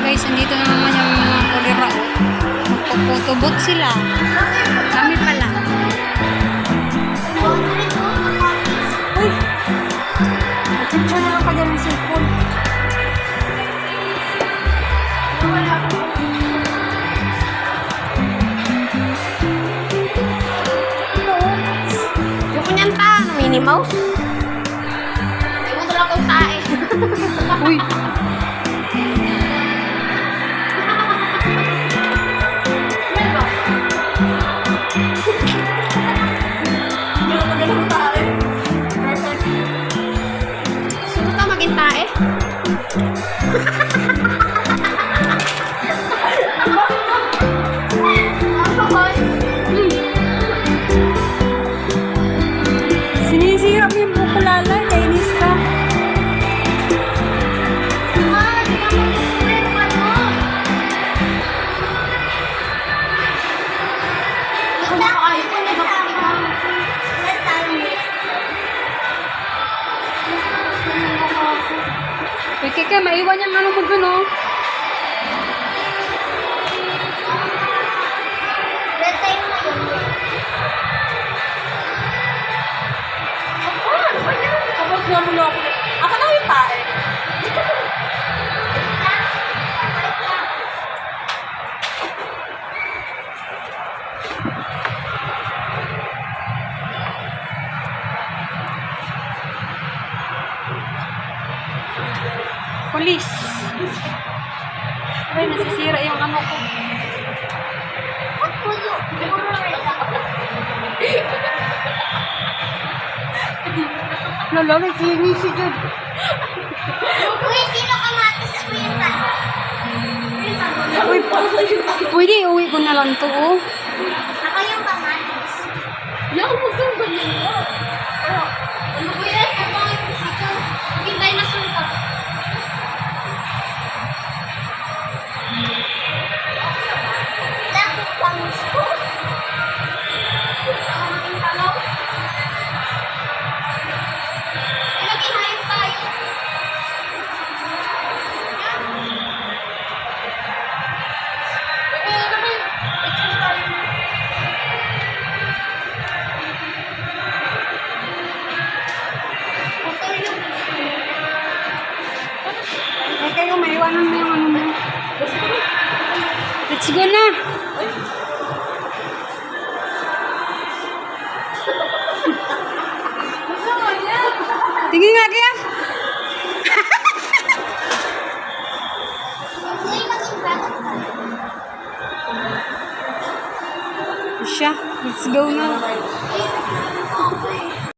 Guys, andito na naman yung mga kulira. Magpuputubot sila. Kami pala. Uy! Atensyon na ka dyan ng cellphone. Minnie Mouse? Ewan ko lang kung tae. Uy! Sinisira mo yung bukulala. Kainis ka. Uy, kaya maiwan yung ano mo dun, oh. Ako. Na yung tae. Police. Ay, nasisira yung ano ko. Lolo, may sinisi dyan. Uy, pwede uwi ko na lang to, oh. Yaw, huwag kang ganyan mo. Kayo, maiwanan mo yung ano mo. Let's go na. Tingin nga kaya. Siya, let's go na.